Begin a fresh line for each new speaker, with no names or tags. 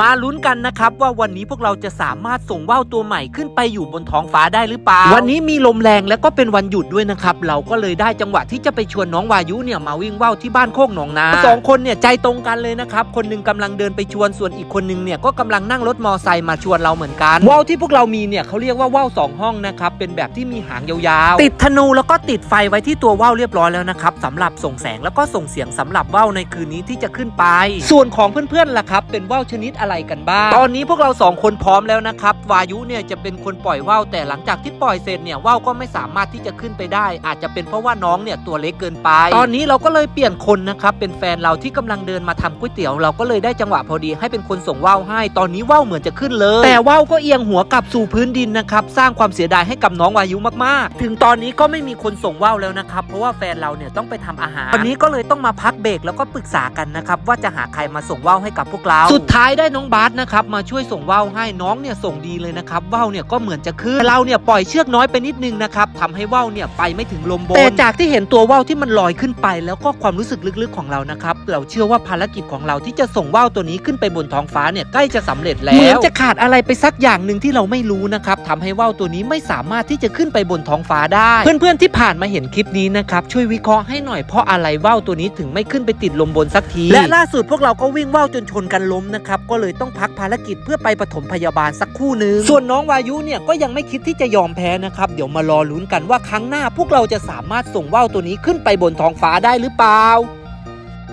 มาลุ้นกันนะครับว่าวันนี้พวกเราจะสามารถส่งว่าวตัวใหม่ขึ้นไปอยู่บนท้องฟ้าได้หรือเปล่า วันนี้มีลมแรงแล้วก็เป็นวันหยุดด้วยนะครับ เราก็เลยได้จังหวะที่จะไปชวนน้องวายุเนี่ยมาวิ่งว่าวที่บ้านโคกหนองนาสองคนเนี่ยใจตรงกันเลยนะครับ คนหนึงกำลังเดินไปชวนส่วนอีกคนหนึงเนี่ยก็กำลังนั่งรถมอไซค์มาชวนเราเหมือนกันว่าวที่พวกเรามีเนี่ยเขาเรียกว่าว่าวสองห้องนะครับเป็นแบบที่มีหางยาวๆ ติดธนูแล้วก็ติดไฟไว้ที่ตัวว่าวเรียบร้อยแล้วนะครับสำหรับส่งแสงแล้วก็ส่งเสียงสำหรับว่าวในคืนนี้ที่จะขึ้นไป ส่วนของเพื่อนๆล่ะครับเป็นว่าวชนิดอะไรกันบ้าง ตอนนี้พวกเราสองคนพร้อมแล้วนะครับ วายุเนี่ยจะเป็นคนปล่อยว่าวแต่หลังจากที่ปล่อยเสร็จเนี่ยว่าวก็ไม่สามารถที่จะขึ้นไปได้ อาจจะเป็นเพราะว่าน้องเนี่ยตัวเล็กเกินไป ตอนนี้เราก็เลยเปลี่ยนคนนะครับเป็นแฟนเราที่กำลังเดินมาทำก๋วยเตี๋ยว เราก็เลยได้จังหวะพอดีให้เป็นคนส่งว่าวให้ ตอนนี้ว่าวเหมือนจะขึ้นเลย แต่ว่าวก็เอียงหัวกลับสู่พื้นดินนะครับสร้างความเสียดายให้กับน้องวายุมากๆ ถึงตอนนี้ก็ไม่มีคนส่งว่าวแล้วนะครับเพราะว่าแฟนเราเนี่ยต้องไปทำอาหารวันนี้ก็เลยต้องมาพักเบรกแล้วก็ปรึกษากันนะครับว่าจะหาใครมาส่งว่าวให้กับพวกเรา สุดท้ายได้น้องบาสนะครับมาช่วยส่งว่าวให้น้องเนี่ยส่งดีเลยนะครับว่าวเนี่ยก็เหมือนจะขึ้นแต่เราเนี่ยปล่อยเชือกน้อยไปนิดนึงนะครับทำให้ว่าวเนี่ยไปไม่ถึงลมบนแต่จากที่เห็นตัวว่าวที่มันลอยขึ้นไป แล้วก็ความรู้สึกลึกๆของเรานะครับเราเชื่อว่าภารกิจของเราที่จะส่งว่าวตัวนี้ขึ้นไปบนท้องฟ้าเนี่ยใกล้จะสำเร็จแล้วเหมือนจะขาดอะไรไปสักอย่างหนึ่งที่เราไม่รู้นะครับทำให้ว่าวตัวนี้ไม่สามารถที่จะขึ้นไปบนท้องฟ้าได้ เพื่อนๆที่ผ่านมาเห็นคลิปนี้นะครับช่วยวิเคราะห์ให้หน่อยเพราะอะไรว่าวตัวนี้ถึงไม่ขึ้นไปติดลมบนสักที และล่าสุดพวกเราก็วิ่งว่าวจนชนกันล้มนะครับก็เลยต้องพักภารกิจเพื่อไปปฐมพยาบาลสักคู่หนึ่งส่วนน้องวายุเนี่ยก็ยังไม่คิดที่จะยอมแพ้นะครับ เดี๋ยวมารอลุ้นกันว่าครั้งหน้าพวกเราจะสามารถส่งว่าวตัวนี้ขึ้นไปบนท้องฟ้าได้หรือเปล่า